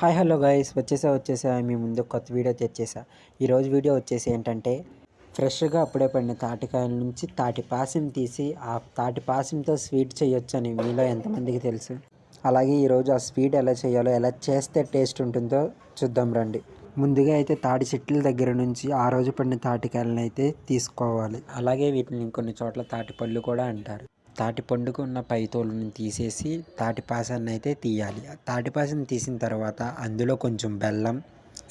Hi hello guys వచ్చేసా వచ్చేసా మీ ముందు కొత్త వీడియో తెచ్చేసా. ఈరోజు వీడియో వచ్చేసి ఏంటంటే ఫ్రెష్గా అప్పుడే పడిన తాటికాయల నుంచి తాటి పాసిం తీసి ఆ తాటి పాసింతో స్వీట్ చేయొచ్చు అని మీలో ఎంతమందికి తెలుసు? అలాగే ఈరోజు ఆ స్వీట్ ఎలా చేయాలో ఎలా చేస్తే టేస్ట్ ఉంటుందో చూద్దాం రండి. ముందుగా అయితే తాటి చెట్ల దగ్గర నుంచి ఆ రోజు పడిన తాటికాయలను అయితే తీసుకోవాలి. అలాగే వీటిని కొన్ని చోట్ల తాటి పళ్ళు కూడా అంటారు. తాటి పండుకు ఉన్న పై తోలుని తీసేసి తాటిపాసాన్ని అయితే తీయాలి. ఆ తీసిన తర్వాత అందులో కొంచెం బెల్లం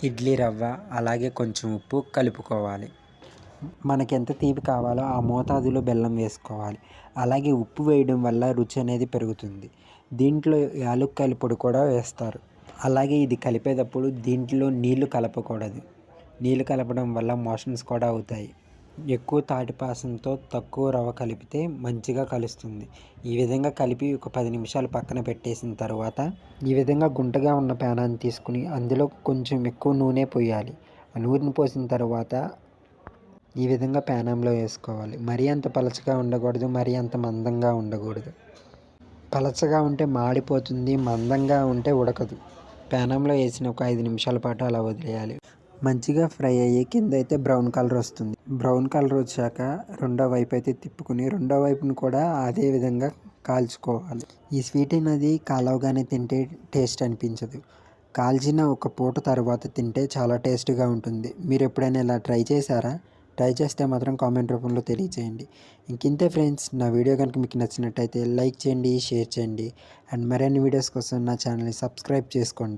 ఇడ్లీ రవ్వ అలాగే కొంచెం ఉప్పు కలుపుకోవాలి. మనకి ఎంత తీపి కావాలో ఆ మోతాదులో బెల్లం వేసుకోవాలి. అలాగే ఉప్పు వేయడం వల్ల రుచి అనేది పెరుగుతుంది. దీంట్లో యాలుక్కాయల పొడి కూడా వేస్తారు. అలాగే ఇది కలిపేటప్పుడు దీంట్లో నీళ్ళు కలపకూడదు. నీళ్ళు కలపడం వల్ల మోషన్స్ కూడా అవుతాయి. ఎక్కువ తాటిపాసంతో తక్కువ రవ్వ కలిపితే మంచిగా కలుస్తుంది. ఈ విధంగా కలిపి ఒక పది నిమిషాలు పక్కన పెట్టేసిన తర్వాత ఈ విధంగా గుంటగా ఉన్న పేనాన్ని తీసుకుని అందులో కొంచెం ఎక్కువ నూనె పోయాలి. ఆ నూనె పోసిన తర్వాత ఈ విధంగా పేనంలో వేసుకోవాలి. మరీ అంత పలచగా ఉండకూడదు మరీ అంత మందంగా ఉండకూడదు. పలచగా ఉంటే మాడిపోతుంది మందంగా ఉంటే ఉడకదు. పేనంలో వేసిన ఒక ఐదు నిమిషాల పాటు అలా వదిలేయాలి. మంచిగా ఫ్రై అయ్యి కింద అయితే బ్రౌన్ కలర్ వస్తుంది. బ్రౌన్ కలర్ వచ్చాక రెండో వైపు అయితే తిప్పుకుని రెండో వైపును కూడా అదే విధంగా కాల్చుకోవాలి. ఈ స్వీట్ అనేది కాలవగానే తింటే టేస్ట్ అనిపించదు. కాల్చిన ఒక పూట తర్వాత తింటే చాలా టేస్ట్గా ఉంటుంది. మీరు ఎప్పుడైనా ఇలా ట్రై చేశారా? ట్రై చేస్తే మాత్రం కామెంట్ రూపంలో తెలియచేయండి ఇంకింతే ఫ్రెండ్స్ నా వీడియో కనుక మీకు నచ్చినట్టయితే లైక్ చేయండి షేర్ చేయండి. అండ్ మరిన్ని వీడియోస్ కోసం నా ఛానల్ని సబ్స్క్రైబ్ చేసుకోండి.